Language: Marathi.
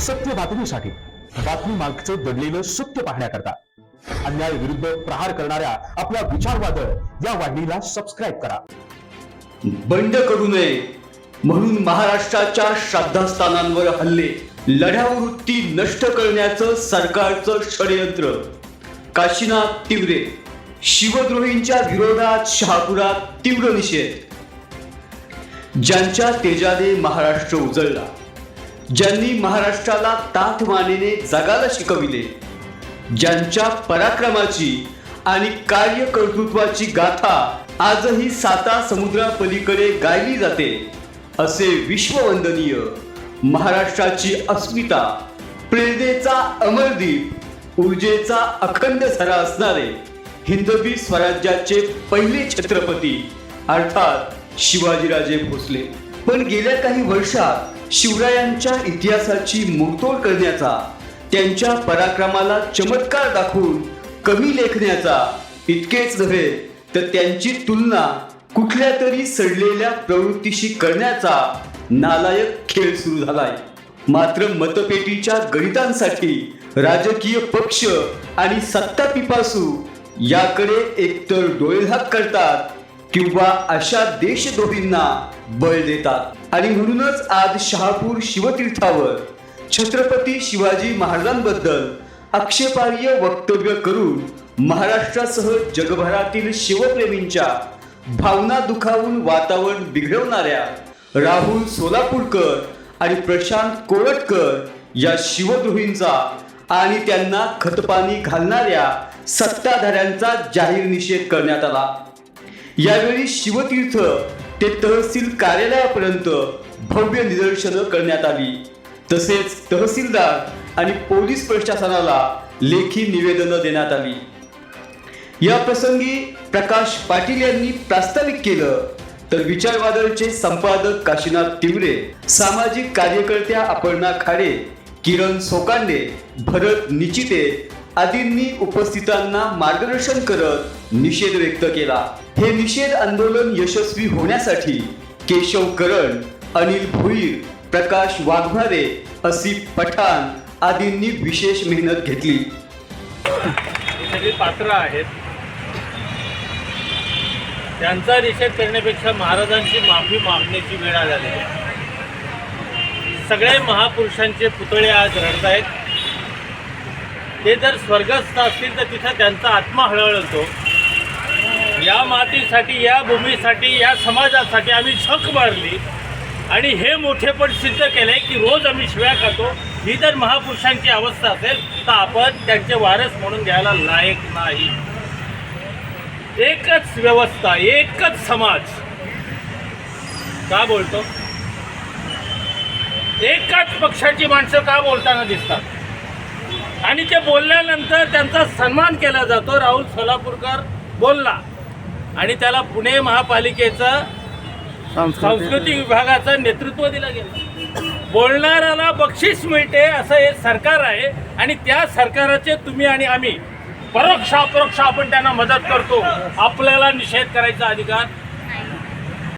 सत्य बातमीसाठी बातमी मागचं दडलेलं सत्य पाहण्याकरता अन्याय विरुद्ध प्रहार करणाऱ्या आपल्या विचारवादळ या वाहिनीला सबस्क्राईब करा. बंड करू नये म्हणून महाराष्ट्राच्या श्रद्धास्थानांवर हल्ले लढाऊ वृत्ती नष्ट करण्याचं सरकारचं षडयंत्र. काशीनाथ तिवरे शिवद्रोहींच्या विरोधात शहापुरात तीव्र निषेध. ज्यांच्या तेजाने महाराष्ट्र उजळला. ज्यांनी महाराष्ट्राला ताठ मानेने जगाला शिकविले ज्यांच्या पराक्रमाची आणि कार्यकर्तृत्वाची गाथा आजही साता समुद्रापलीकडे गायली जाते असे विश्ववंदनीय महाराष्ट्राची अस्मिता प्रेरणेचा अमरदीप ऊर्जेचा अखंड झरा असणारे हिंदवी स्वराज्याचे पहिले छत्रपती अर्थात शिवाजीराजे भोसले. पण गेल्या काही वर्षात शिवरायांच्या इतिहासाची मुखतोड करण्याचा त्यांच्या पराक्रमाला चमत्कार दाखवून कमी लेखण्याचा इतकेच नव्हे तर त्यांची तुलना कुठल्या तरी सडलेल्या प्रवृत्तीशी करण्याचा नालायक खेळ सुरू झालाय. मात्र मतपेटीच्या गणितांसाठी राजकीय पक्ष आणि सत्ता पिपासू याकडे एकतर डोळेझाक करतात किंवा अशा देशद्रोहींना बळ देतात. आणि म्हणूनच आज शहापूर शिवतीर्थावर छत्रपती शिवाजी महाराजांबद्दल आक्षेपार्ह वक्तव्य करून महाराष्ट्रासह जगभरातील शिवप्रेमींच्या भावना दुखावून वातावरण बिघडवणाऱ्या राहुल सोलापूरकर आणि प्रशांत कोरटकर या शिवद्रोहींचा आणि त्यांना खतपाणी घालणाऱ्या सत्ताधाऱ्यांचा जाहीर निषेध करण्यात आला. यावेळी शिवतीर्थ ते तहसील कार्यालयापर्यंत भव्य निदर्शनं करण्यात आली. तसेच तहसीलदार आणि पोलीस प्रशासनाला लेखी निवेदनं देण्यात आली. या प्रसंगी प्रकाश पाटील यांनी प्रास्ताविक केलं. तर विचारवादळचे संपादक काशीनाथ तिवरे सामाजिक कार्यकर्त्या अपर्णा खाडे किरण सोकांडे भरत निचिते आदींनी उपस्थितांना मार्गदर्शन करत निषेध व्यक्त केला. हे निषेध आंदोलन यशस्वी होण्यासाठी केशव करण अनिल भुईर प्रकाश वाघमारे असिफ पठाण आदींनी विशेष मेहनत घेतली. सगळी पात्र आहेत. त्यांचा निषेध करण्यापेक्षा महाराजांची माफी मागण्याची वेळ आलेली आहे. सगळे महापुरुषांचे पुतळे आज रडत आहेत ते जर स्वर्गस्थ असतील तर तिथं त्यांचा आत्मा हळहळतो. या मातीसाठी या भूमीसाठी या समाजासाठी आम्ही झक मारली. आणि हे मोठेपण सिद्ध केले की रोज आम्ही शिव्या खातो. ही जर महापुरुषांची अवस्था असेल तर आपण त्यांचे वारस म्हणून घ्यायला लायक नाही. एकच व्यवस्था एकच समाज. का बोलतो? एकाच पक्षाची माणसं का बोलताना दिसतात? आणि ते बोलल्यानंतर त्यांचा सन्मान केला जातो. राहुल सोलापूरकर बोलला. आणि त्याला पुणे महापालिकेचं सांस्कृतिक विभागाचं नेतृत्व दिलं गेलं. बोलणाऱ्याला बक्षीस मिळते असं हे सरकार आहे. आणि त्या सरकाराचे तुम्ही आणि आम्ही परोक्ष अपरोक्ष आपण त्यांना मदत करतो. आपल्याला निषेध करायचा अधिकार